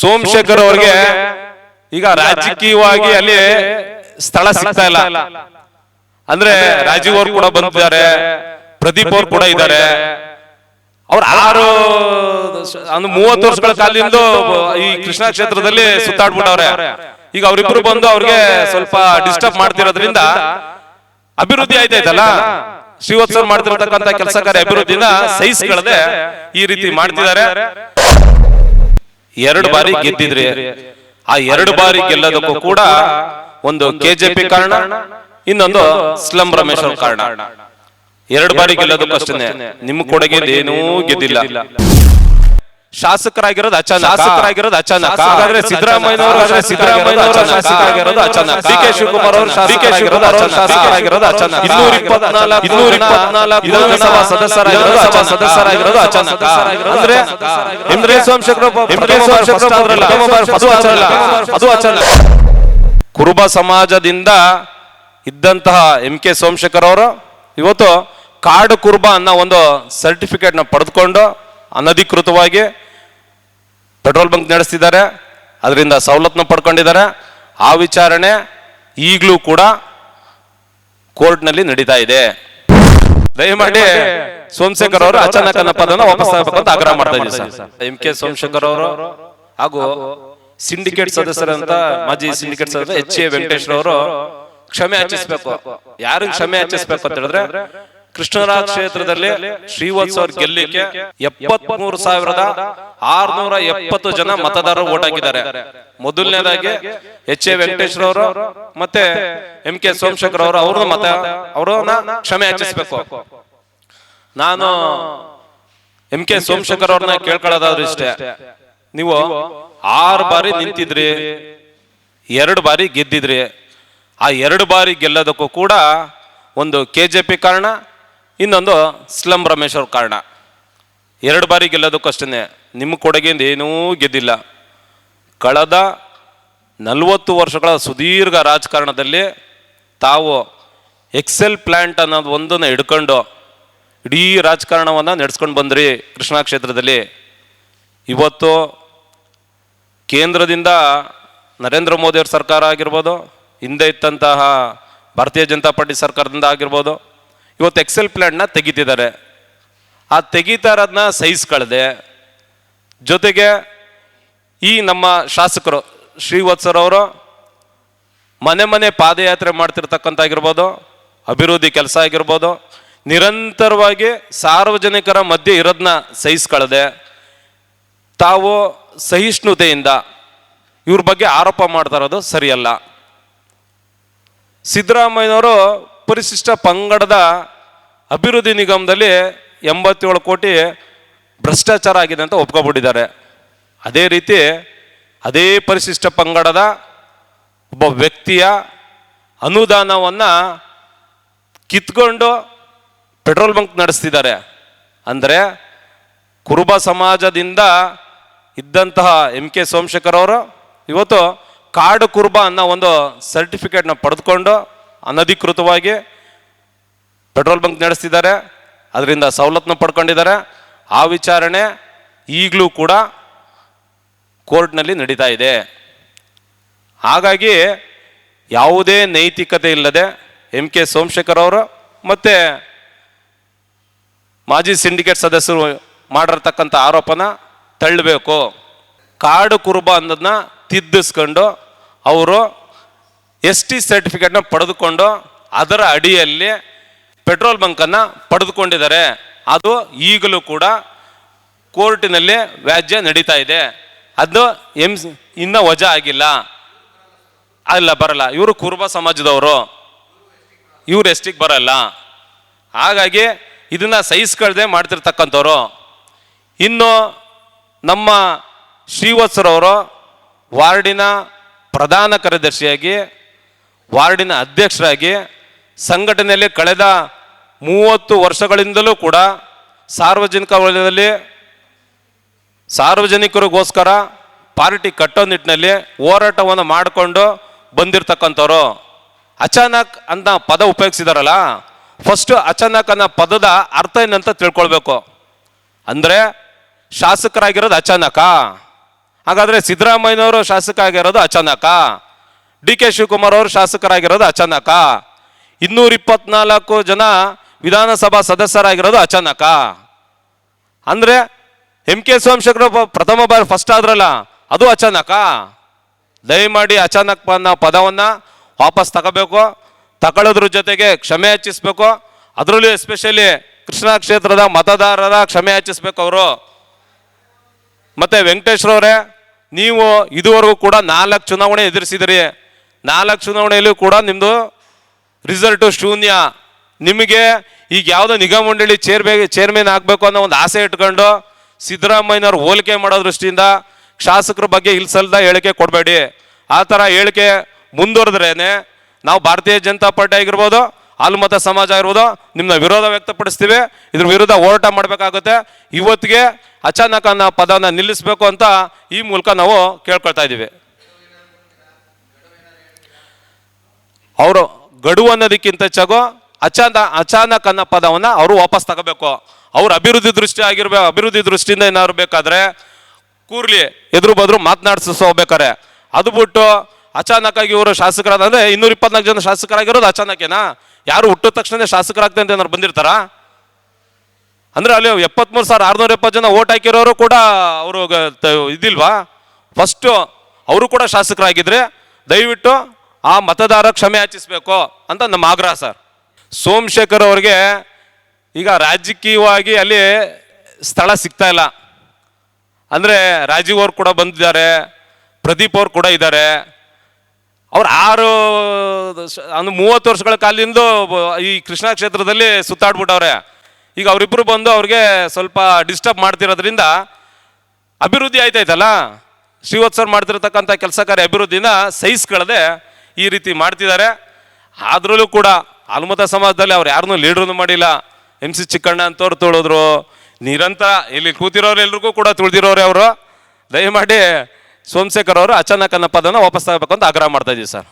ಸೋಮಶೇಖರ್ ಅವ್ರಿಗೆ ಈಗ ರಾಜಕೀಯವಾಗಿ ಅಲ್ಲಿ ಸ್ಥಳ ಸಿಗ್ತಾ ಇಲ್ಲ. ಅಂದ್ರೆ ರಾಜೀವ್ ಅವ್ರು ಕೂಡ ಬಂದಿದ್ದಾರೆ ಪ್ರದೀಪ್ ಅವ್ರು ಕೂಡ ಇದ್ದಾರೆ. ಅವ್ರ ಆರು ಅಂದ್ರೆ ಮೂವತ್ತು ವರ್ಷಗಳ ಕಾಲದಿಂದ ಈ ಕೃಷ್ಣ ಕ್ಷೇತ್ರದಲ್ಲಿ ಸುತ್ತಾಡ್ಬಿಟ್ಟವ್ರೆ. ಈಗ ಅವ್ರಿಬ್ರು ಬಂದು ಅವ್ರಿಗೆ ಸ್ವಲ್ಪ ಡಿಸ್ಟರ್ಬ್ ಮಾಡ್ತಿರೋದ್ರಿಂದ ಅಭಿವೃದ್ಧಿ ಆಯ್ತಾಯ್ತಲ್ಲ ಶ್ರೀವತ್ಸವ್ ಮಾಡ್ತಿರ್ತಕ್ಕಂತ ಕೆಲಸ ಕಾರ್ಯ ಅಭಿವೃದ್ಧಿನ ಸಹಿಸ್ಕೊಳ್ಳದೆ ಈ ರೀತಿ ಮಾಡ್ತಿದ್ದಾರೆ. ಎರಡು ಬಾರಿ ಗೆದ್ದಿದ್ರಿ ಆ ಎರಡು ಬಾರಿ ಗೆಲ್ಲದಕ್ಕೂ ಕೂಡ ಒಂದು ಕೆಜೆಪಿ ಕಾರಣ ಇನ್ನೊಂದು ಸ್ಲಂ ರಮೇಶ್ ಅವ್ರ ಕಾರಣ. ಎರಡು ಬಾರಿ ಗೆಲ್ಲದಕ್ಕೂ ಅಷ್ಟೇ. ನಿಮ್ಮ ಕೊಡುಗೆ ಏನೂ ಗೆದ್ದಿಲ್ಲ. ಶಾಸಕರಾಗಿರೋದು ಅಚಾನಕ. ಶಾಸಕರಾಗಿರೋದು ಅಚಾನಕ. ಹಾಗಾದ್ರೆ ಸಿದ್ದರಾಮಯ್ಯ ಅವರು ಸಿದ್ದರಾಮಯ್ಯ ಅವರು ಶಾಸಕರಾಗಿರೋದು ಅಚಾನಕ. ಡಿ ಕೆ ಶಿವಕುಮಾರ್ ಅವರು ಶಾಸಕರಾಗಿರೋದು ಅವರು ಶಾಸಕರಾಗಿರೋದು ಅಚಾನಕ್. ಇನ್ನೂರ ಇಪ್ಪತ್ನಾಲ್ಕು ಇನ್ನೂರ ಇಪ್ಪತ್ನಾಲ್ಕು ವಿಧಾನಸಭಾ ಸದಸ್ಯರಾಗಿರೋದು ಅಚಾನಕ್. ಸದಸ್ಯರಾಗಿರೋದು ಅಚಾನಕ್. ಅಂದ್ರೆ ಅಂದ್ರೆ ಸೋಮಶೇಖರ ಅಂದ್ರೆ ಸೋಮಶೇಖರ ಅದು ಅಚಾನಕ. ಅದು ಅಚಾನಕ ಕುರುಬ ಸಮಾಜದಿಂದ ಇದ್ದಂತಹ ಎಂ ಕೆ ಸೋಮಶೇಖರ್ ಅವರು ಇವತ್ತು ಕಾಡು ಕುರುಬ ಅನ್ನೋ ಒಂದು ಸರ್ಟಿಫಿಕೇಟ್ನ ಪಡೆದುಕೊಂಡು ಅನಧಿಕೃತವಾಗಿ ಪೆಟ್ರೋಲ್ ಬಂಕ್ ನಡೆಸ್ತಿದ್ದಾರೆ ಅದರಿಂದ ಸವಲತ್ತನ್ನು ಪಡ್ಕೊಂಡಿದ್ದಾರೆ. ಆ ವಿಚಾರಣೆ ಈಗಲೂ ಕೂಡ ಕೋರ್ಟ್ನಲ್ಲಿ ನಡೀತಾ ಇದೆ. ದಯಮಾಡಿ ಸೋಮಶೇಖರ್ ಅವರು ಅಚಾನಕ್ ಅನ್ನೋ ಪದನ ವಾಪಸ್ ಅಂತ ಆಗ್ರಹ ಮಾಡ್ತಾ ಇದ್ದೀವಿ ಸರ್. ಎಂ ಕೆ ಸೋಮಶೇಖರ್ ಅವರು ಹಾಗೂ ಸಿಂಡಿಕೇಟ್ ಸದಸ್ಯರಂತ ಮಾಜಿ ಸಿಂಡಿಕೇಟ್ ಸದಸ್ಯ ಎಚ್ ಎ ವೆಂಕಟೇಶ್ವರ ಅವರು ಕ್ಷಮೆ ಯಾಚಿಸ್ಬೇಕು ಯಾರು ಕ್ಷಮೆ ಯಾಚಿಸ್ಬೇಕು ಅಂತ ಹೇಳಿದ್ರೆ ಕೃಷ್ಣರಾಜ ಕ್ಷೇತ್ರದಲ್ಲಿ ಶ್ರೀವತ್ಸವ ಅವ್ರ ಗೆಲ್ಲಿಕ್ಕೆ ಎಪ್ಪತ್ಮೂರು ಸಾವಿರದ ಆರ್ನೂರ ಎಪ್ಪತ್ತು ಜನ ಮತದಾರರು ಓಟ್ ಹಾಕಿದ್ದಾರೆ ಮೊದಲನೇದಾಗಿ ಎಚ್ ಎ ವೆಂಕಟೇಶ್ವರ ಅವರು ಮತ್ತೆ ಎಂ ಕೆ ಸೋಮಶೇಖರ್ ಅವರು ಅವ್ರನ್ನ ಮತ ಅವ್ರನ್ನ ಕ್ಷಮೆ ಯಾಚಿಸ್ಬೇಕು ನಾನು ಎಂ ಕೆ ಸೋಮಶೇಖರ್ ಅವ್ರನ್ನ ಕೇಳ್ಕೊಳ್ಳೋದಾದ್ರೂ ಇಷ್ಟೇ. ನೀವು ಆರು ಬಾರಿ ನಿಂತಿದ್ರಿ ಎರಡು ಬಾರಿ ಗೆದ್ದಿದ್ರಿ. ಆ ಎರಡು ಬಾರಿ ಗೆಲ್ಲೋದಕ್ಕೂ ಕೂಡ ಒಂದು ಕೆ ಜೆ ಪಿ ಕಾರಣ ಇನ್ನೊಂದು ಸ್ಲಂ ರಮೇಶ್ ಕಾರಣ. ಎರಡು ಬಾರಿ ಗೆಲ್ಲೋದಕ್ಕೂ ಅಷ್ಟೇ ನಿಮ್ಮ ಕೊಡುಗೆಯಿಂದ ಏನೂ ಗೆದ್ದಿಲ್ಲ. ಕಳೆದ ನಲವತ್ತು ವರ್ಷಗಳ ಸುದೀರ್ಘ ರಾಜಕಾರಣದಲ್ಲಿ ತಾವು ಎಕ್ಸೆಲ್ ಪ್ಲಾಂಟ್ ಅನ್ನೋದು ಒಂದನ್ನು ಹಿಡ್ಕೊಂಡು ಇಡೀ ರಾಜಕಾರಣವನ್ನು ನಡೆಸ್ಕೊಂಡು ಬಂದ್ರಿ ಕೃಷ್ಣಾ ಕ್ಷೇತ್ರದಲ್ಲಿ. ಇವತ್ತು ಕೇಂದ್ರದಿಂದ ನರೇಂದ್ರ ಮೋದಿಯವ್ರ ಸರ್ಕಾರ ಆಗಿರ್ಬೋದು, ಹಿಂದೆ ಇತ್ತಂತಹ ಭಾರತೀಯ ಜನತಾ ಪಾರ್ಟಿ ಸರ್ಕಾರದಿಂದ ಆಗಿರ್ಬೋದು ಇವತ್ತು ಎಕ್ಸೆಲ್ ಪ್ಲಾಂಟ್ನ ತೆಗಿತಿದ್ದಾರೆ. ಆ ತೆಗಿತಾ ಇರೋದನ್ನ ಸಹಿಸ್ಕೊಳ್ದೆ ಜೊತೆಗೆ ಈ ನಮ್ಮ ಶಾಸಕರು ಶ್ರೀವತ್ಸರವರು ಮನೆ ಮನೆ ಪಾದಯಾತ್ರೆ ಮಾಡ್ತಿರ್ತಕ್ಕಂಥ ಆಗಿರ್ಬೋದು ಅಭಿವೃದ್ಧಿ ಕೆಲಸ ಆಗಿರ್ಬೋದು, ನಿರಂತರವಾಗಿ ಸಾರ್ವಜನಿಕರ ಮಧ್ಯೆ ಇರೋದನ್ನ ಸಹಿಸ್ಕೊಳ್ಳದೆ ತಾವು ಸಹಿಷ್ಣುತೆಯಿಂದ ಇವ್ರ ಬಗ್ಗೆ ಆರೋಪ ಮಾಡ್ತಾ ಇರೋದು ಸರಿಯಲ್ಲ. ಸಿದ್ದರಾಮಯ್ಯನವರು ಪರಿಶಿಷ್ಟ ಪಂಗಡದ ಅಭಿವೃದ್ಧಿ ನಿಗಮದಲ್ಲಿ ಎಂಬತ್ತೇಳು ಕೋಟಿ ಭ್ರಷ್ಟಾಚಾರ ಆಗಿದೆ ಅಂತ ಒಪ್ಕೊಬಿಟ್ಟಿದ್ದಾರೆ. ಅದೇ ರೀತಿ ಅದೇ ಪರಿಶಿಷ್ಟ ಪಂಗಡದ ಒಬ್ಬ ವ್ಯಕ್ತಿಯ ಅನುದಾನವನ್ನು ಕಿತ್ಕೊಂಡು ಪೆಟ್ರೋಲ್ ಬಂಕ್ ನಡೆಸ್ತಿದ್ದಾರೆ. ಅಂದರೆ ಕುರುಬ ಸಮಾಜದಿಂದ ಇದ್ದಂತಹ ಎಂ ಕೆ ಸೋಮಶೇಖರ್ ಅವರು ಇವತ್ತು ಕಾಡು ಕುರುಬ ಅನ್ನೋ ಒಂದು ಸರ್ಟಿಫಿಕೇಟ್ನ ಪಡೆದುಕೊಂಡು ಅನಧಿಕೃತವಾಗಿ ಪೆಟ್ರೋಲ್ ಬಂಕ್ ನಡೆಸ್ತಿದ್ದಾರೆ, ಅದರಿಂದ ಸವಲತ್ತನ್ನು ಪಡ್ಕೊಂಡಿದ್ದಾರೆ. ಆ ವಿಚಾರಣೆ ಈಗಲೂ ಕೂಡ ಕೋರ್ಟ್ನಲ್ಲಿ ನಡೀತಾ ಇದೆ. ಹಾಗಾಗಿ ಯಾವುದೇ ನೈತಿಕತೆ ಇಲ್ಲದೆ ಎಂ ಕೆ ಸೋಮಶೇಖರ್ ಅವರು ಮತ್ತು ಮಾಜಿ ಸಿಂಡಿಕೇಟ್ ಸದಸ್ಯರು ಮಾಡಿರ್ತಕ್ಕಂಥ ಆರೋಪನ ತಳ್ಳಬೇಕು. ಕಾಡು ಕುರುಬ ಅನ್ನೋದನ್ನ ತಿದ್ದಿಸ್ಕೊಂಡು ಅವರು ಎಸ್ ಟಿ ಸರ್ಟಿಫಿಕೇಟ್ನ ಪಡೆದುಕೊಂಡು ಅದರ ಅಡಿಯಲ್ಲಿ ಪೆಟ್ರೋಲ್ ಬಂಕನ್ನು ಪಡೆದುಕೊಂಡಿದ್ದಾರೆ. ಅದು ಈಗಲೂ ಕೂಡ ಕೋರ್ಟಿನಲ್ಲಿ ವ್ಯಾಜ್ಯ ನಡೀತಾ ಇದೆ. ಅದು ಎಂ ಇನ್ನೂ ವಜಾ ಆಗಿಲ್ಲ. ಅಲ್ಲ, ಬರಲ್ಲ. ಇವರು ಕುರುಬ ಸಮಾಜದವರು. ಇವ್ರು ಎಷ್ಟಿಗೆ ಬರಲ್ಲ. ಹಾಗಾಗಿ ಇದನ್ನು ಸಹಿಸ್ಕೊಳ್ದೆ ಮಾಡ್ತಿರ್ತಕ್ಕಂಥವ್ರು. ಇನ್ನು ನಮ್ಮ ಶ್ರೀವತ್ಸರವರು ವಾರ್ಡಿನ ಪ್ರಧಾನ ಕಾರ್ಯದರ್ಶಿಯಾಗಿ, ವಾರ್ಡಿನ ಅಧ್ಯಕ್ಷರಾಗಿ, ಸಂಘಟನೆಯಲ್ಲಿ ಕಳೆದ ಮೂವತ್ತು ವರ್ಷಗಳಿಂದಲೂ ಕೂಡ ಸಾರ್ವಜನಿಕ ವಲಯದಲ್ಲಿ ಸಾರ್ವಜನಿಕರಿಗೋಸ್ಕರ ಪಾರ್ಟಿ ಕಟ್ಟೋ ನಿಟ್ಟಿನಲ್ಲಿ ಹೋರಾಟವನ್ನು ಮಾಡಿಕೊಂಡು ಬಂದಿರತಕ್ಕಂಥವ್ರು. ಅಚಾನಕ್ ಅಂತ ಪದ ಉಪಯೋಗಿಸಿದಾರಲ್ಲ ಫಸ್ಟ್ ಅಚಾನಕ್ ಅನ್ನೋ ಪದದ ಅರ್ಥ ಏನಂತ ತಿಳ್ಕೊಳ್ಬೇಕು. ಅಂದರೆ ಶಾಸಕರಾಗಿರೋದು ಅಚಾನಕ. ಹಾಗಾದರೆ ಸಿದ್ದರಾಮಯ್ಯನವರು ಶಾಸಕ ಆಗಿರೋದು ಅಚಾನಕ. ಡಿ ಕೆ ಶಿವಕುಮಾರ್ ಅವರು ಶಾಸಕರಾಗಿರೋದು ಅಚಾನಕ. ಇನ್ನೂರ ಇಪ್ಪತ್ನಾಲ್ಕು ಜನ ವಿಧಾನಸಭಾ ಸದಸ್ಯರಾಗಿರೋದು ಅಚಾನಕ. ಅಂದ್ರೆ ಎಂ ಕೆ ಸೋಮಶೇಖರ ಪ್ರಥಮ ಬಾರಿ ಫಸ್ಟ್ ಆದ್ರಲ್ಲ, ಅದು ಅಚಾನಕ. ದಯಮಾಡಿ ಅಚಾನಕ್ ಅನ್ನೋ ಪದವನ್ನ ವಾಪಸ್ ತಗೋಬೇಕು, ತಗೊಳ್ಳೋದ್ರ ಜೊತೆಗೆ ಕ್ಷಮೆ ಹೆಚ್ಚಿಸ್ಬೇಕು. ಅದರಲ್ಲೂ ಎಸ್ಪೆಷಲಿ ಕೃಷ್ಣಾ ಕ್ಷೇತ್ರದ ಮತದಾರರ ಕ್ಷಮೆ ಹೆಚ್ಚಿಸ್ಬೇಕು ಅವರು. ಮತ್ತೆ ವೆಂಕಟೇಶ್ವರವರೇ ನೀವು ಇದುವರೆಗೂ ಕೂಡ ನಾಲ್ಕು ಚುನಾವಣೆ ಎದುರಿಸಿದಿರಿ. ನಾಲ್ಕು ಚುನಾವಣೆಯಲ್ಲೂ ಕೂಡ ನಿಮ್ಮದು ರಿಸಲ್ಟು ಶೂನ್ಯ. ನಿಮಗೆ ಈಗ ಯಾವುದೋ ನಿಗಮ ಮಂಡಳಿ ಚೇರ್ಮೇ ಚೇರ್ಮನ್ ಆಗಬೇಕು ಅನ್ನೋ ಒಂದು ಆಸೆ ಇಟ್ಕೊಂಡು ಸಿದ್ದರಾಮಯ್ಯನವ್ರು ಹೋಲಿಕೆ ಮಾಡೋ ದೃಷ್ಟಿಯಿಂದ ಶಾಸಕರ ಬಗ್ಗೆ ಇಲ್ಸಲ್ದ ಹೇಳಿಕೆ ಕೊಡಬೇಡಿ. ಆ ಥರ ಹೇಳಿಕೆ ಮುಂದುವರೆದ್ರೇನೆ ನಾವು ಭಾರತೀಯ ಜನತಾ ಪಾರ್ಟಿ ಆಗಿರ್ಬೋದು, ಆಲ್ಮತ ಸಮಾಜ ಆಗಿರ್ಬೋದು ನಿಮ್ಮನ್ನ ವಿರೋಧ ವ್ಯಕ್ತಪಡಿಸ್ತೀವಿ. ಇದ್ರ ವಿರುದ್ಧ ಹೋರಾಟ ಮಾಡಬೇಕಾಗುತ್ತೆ. ಇವತ್ತಿಗೆ ಅಚಾನಕ ಅನ್ನೋ ಪದನ ನಿಲ್ಲಿಸಬೇಕು ಅಂತ ಈ ಮೂಲಕ ನಾವು ಕೇಳ್ಕೊಳ್ತಾ ಇದ್ದೀವಿ. ಅವರು ಗಡುವು ಅನ್ನೋದಕ್ಕಿಂತ ಹೆಚ್ಚಾಗೋ ಅಚಾನ ಅಚಾನಕ್ ಅನ್ನೋ ಪದವನ್ನ ಅವರು ವಾಪಸ್ ತಗೋಬೇಕು. ಅವ್ರ ಅಭಿವೃದ್ಧಿ ದೃಷ್ಟಿ ಆಗಿರ್ಬೇಕು ಅಭಿವೃದ್ಧಿ ದೃಷ್ಟಿಯಿಂದ ಏನಾದ್ರು ಬೇಕಾದ್ರೆ ಕೂರ್ಲಿ, ಎದುರು ಬದ್ರು ಮಾತನಾಡ್ಸ ಹೋಗ್ಬೇಕಾರೆ. ಅದು ಬಿಟ್ಟು ಅಚಾನಕ್ ಆಗಿ ಇವರು ಶಾಸಕರಾದ ಅಂದ್ರೆ ಇನ್ನೂರ ಇಪ್ಪತ್ನಾಲ್ಕು ಜನ ಶಾಸಕರಾಗಿರೋದು ಅಚಾನಕೇನಾ? ಯಾರು ಹುಟ್ಟಿದ ತಕ್ಷಣ ಶಾಸಕರಾಗ್ತಂತ ಅಂತ ಏನಾರು ಬಂದಿರ್ತಾರಾ? ಅಂದ್ರೆ ಅಲ್ಲಿ ಎಪ್ಪತ್ಮೂರು ಸಾವಿರ ಆರ್ನೂರ ಎಪ್ಪತ್ತು ಜನ ಓಟ್ ಹಾಕಿರೋರು ಕೂಡ ಅವರು ಇದಿಲ್ವಾ? ಫಸ್ಟು ಅವರು ಕೂಡ ಶಾಸಕರಾಗಿದ್ರೆ ದಯವಿಟ್ಟು ಆ ಮತದಾರ ಕ್ಷಮೆ ಯಾಚಿಸಬೇಕು ಅಂತ ನಮ್ಮ ಆಗ್ರಹ ಸರ್. ಸೋಮಶೇಖರ್ ಅವ್ರಿಗೆ ಈಗ ರಾಜಕೀಯವಾಗಿ ಅಲ್ಲಿ ಸ್ಥಳ ಸಿಗ್ತಾ ಇಲ್ಲ. ಅಂದರೆ ರಾಜೀವ್ ಅವ್ರು ಕೂಡ ಬಂದಿದ್ದಾರೆ, ಪ್ರದೀಪ್ ಅವ್ರು ಕೂಡ ಇದ್ದಾರೆ. ಅವ್ರು ಆರು ಅಂದ್ರೆ ಮೂವತ್ತು ವರ್ಷಗಳ ಕಾಲದಿಂದ ಈ ಕೃಷ್ಣ ಕ್ಷೇತ್ರದಲ್ಲಿ ಸುತ್ತಾಡ್ಬಿಟ್ಟವ್ರೆ. ಈಗ ಅವರಿಬ್ಬರು ಬಂದು ಅವ್ರಿಗೆ ಸ್ವಲ್ಪ ಡಿಸ್ಟರ್ಬ್ ಮಾಡ್ತಿರೋದ್ರಿಂದ ಅಭಿವೃದ್ಧಿ ಆಯ್ತಾಯ್ತಲ್ಲ? ಶ್ರೀವತ್ ಸರ್ ಮಾಡ್ತಿರ್ತಕ್ಕಂಥ ಕೆಲಸ ಕಾರ್ಯ ಅಭಿವೃದ್ಧಿನ ಸಹಿಸ್ಕೊಳ್ಳದೆ ಈ ರೀತಿ ಮಾಡ್ತಿದ್ದಾರೆ. ಆದ್ರೂ ಕೂಡ ಆಲ್ಮತ ಸಮಾಜದಲ್ಲಿ ಅವ್ರು ಯಾರನ್ನು ಲೀಡ್ರನ್ನು ಮಾಡಿಲ್ಲ. ಎಂ ಸಿ ಚಿಕ್ಕಣ್ಣ ಅಂತವ್ರು ತುಳಿದ್ರು. ನಿರಂತರ ಇಲ್ಲಿ ಕೂತಿರೋರು ಎಲ್ರಿಗೂ ಕೂಡ ತುಳಿದಿರೋರೆ ಅವರು. ದಯಮಾಡಿ ಸೋಮಶೇಖರ್ ಅವರು ಅಚಾನಕ್ ಅನ್ನೋ ಪದನ ವಾಪಸ್ ತಗೋಬೇಕು ಅಂತ ಆಗ್ರಹ ಮಾಡ್ತಾ ಇದೀವಿ ಸರ್.